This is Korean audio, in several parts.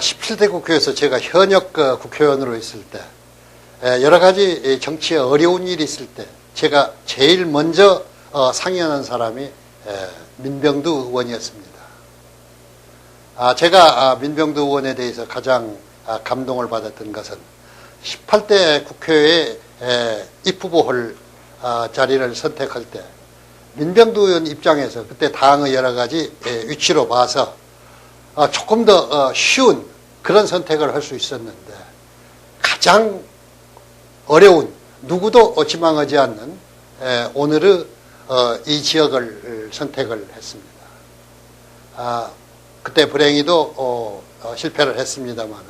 17대 국회에서 제가 현역 어, 국회의원으로 있을 때 에, 여러 가지 이 정치에 어려운 일이 있을 때 제가 제일 먼저 어, 상의하는 사람이 에, 민병두 의원이었습니다. 아, 제가 아, 민병두 의원에 대해서 가장 아, 감동을 받았던 것은 18대 국회에 에, 입후보할 아, 자리를 선택할 때 민병두 의원 입장에서 그때 당의 여러 가지 에, 위치로 봐서 아, 조금 더 어, 쉬운 그런 선택을 할 수 있었는데 가장 어려운 누구도 지망하지 않는 에, 오늘의 어, 이 지역을 선택을 했습니다. 아, 그때 불행히도 어, 어, 실패를 했습니다만은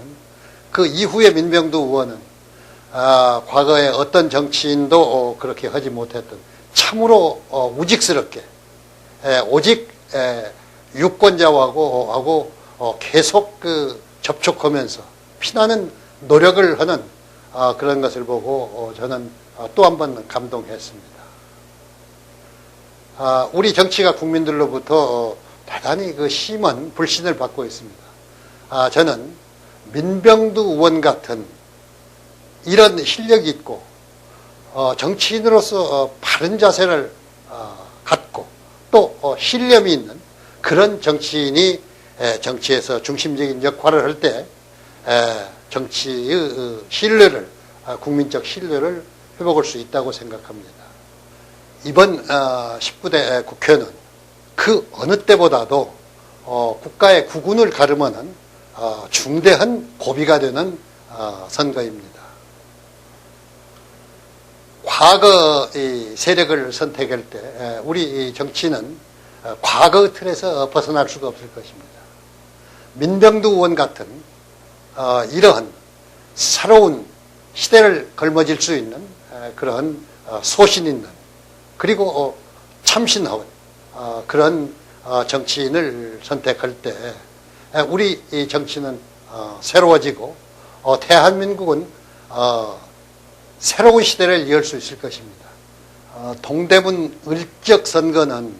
그 이후에 민병두 의원은 아, 과거에 어떤 정치인도 어, 그렇게 하지 못했던 참으로 어, 우직스럽게 에, 오직 에, 유권자하고 하고 어, 계속 그 접촉하면서 피나는 노력을 하는 아, 그런 것을 보고 어, 저는 또 한 번 감동했습니다. 아, 우리 정치가 국민들로부터 어, 대단히 그 심한 불신을 받고 있습니다. 아, 저는 민병두 의원 같은 이런 실력이 있고 어, 정치인으로서 어, 바른 자세를 어, 갖고 또 어, 신념이 있는 그런 정치인이 에, 정치에서 중심적인 역할을 할 때 정치의 어, 신뢰를 아, 국민적 신뢰를 회복할 수 있다고 생각합니다. 이번 19대 어, 국회는 그 어느 때보다도 어, 국가의 구군을 가르마는 중대한 고비가 되는 선거입니다. 과거 세력을 선택할 때 우리 정치는 과거 틀에서 벗어날 수가 없을 것입니다. 민병두 의원 같은 이러한 새로운 시대를 걸머질 수 있는 그런 소신 있는 그리고 참신한 그런 정치인을 선택할 때 우리 정치는 새로워지고 대한민국은 새로운 시대를 이을 수 있을 것입니다. 동대문 을적 선거는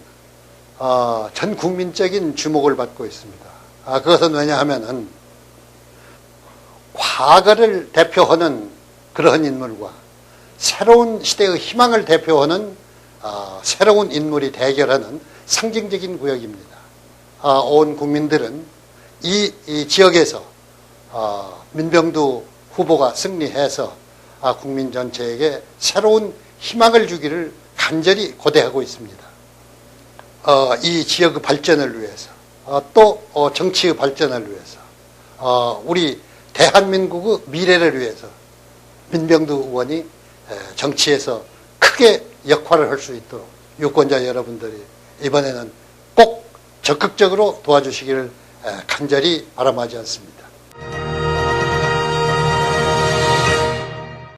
전 국민적인 주목을 받고 있습니다. 그것은 왜냐하면 과거를 대표하는 그러한 인물과 새로운 시대의 희망을 대표하는 어, 새로운 인물이 대결하는 상징적인 구역입니다. 어, 온 국민들은 이, 이 지역에서 어, 민병두 후보가 승리해서 아, 국민 전체에게 새로운 희망을 주기를 간절히 고대하고 있습니다. 어, 이 지역의 발전을 위해서 어, 또 어, 정치의 발전을 위해서 우리 대한민국의 미래를 위해서 민병두 의원이 정치에서 크게 역할을 할 수 있도록 유권자 여러분들이 이번에는 꼭 적극적으로 도와주시기를 간절히 바람하지 않습니다.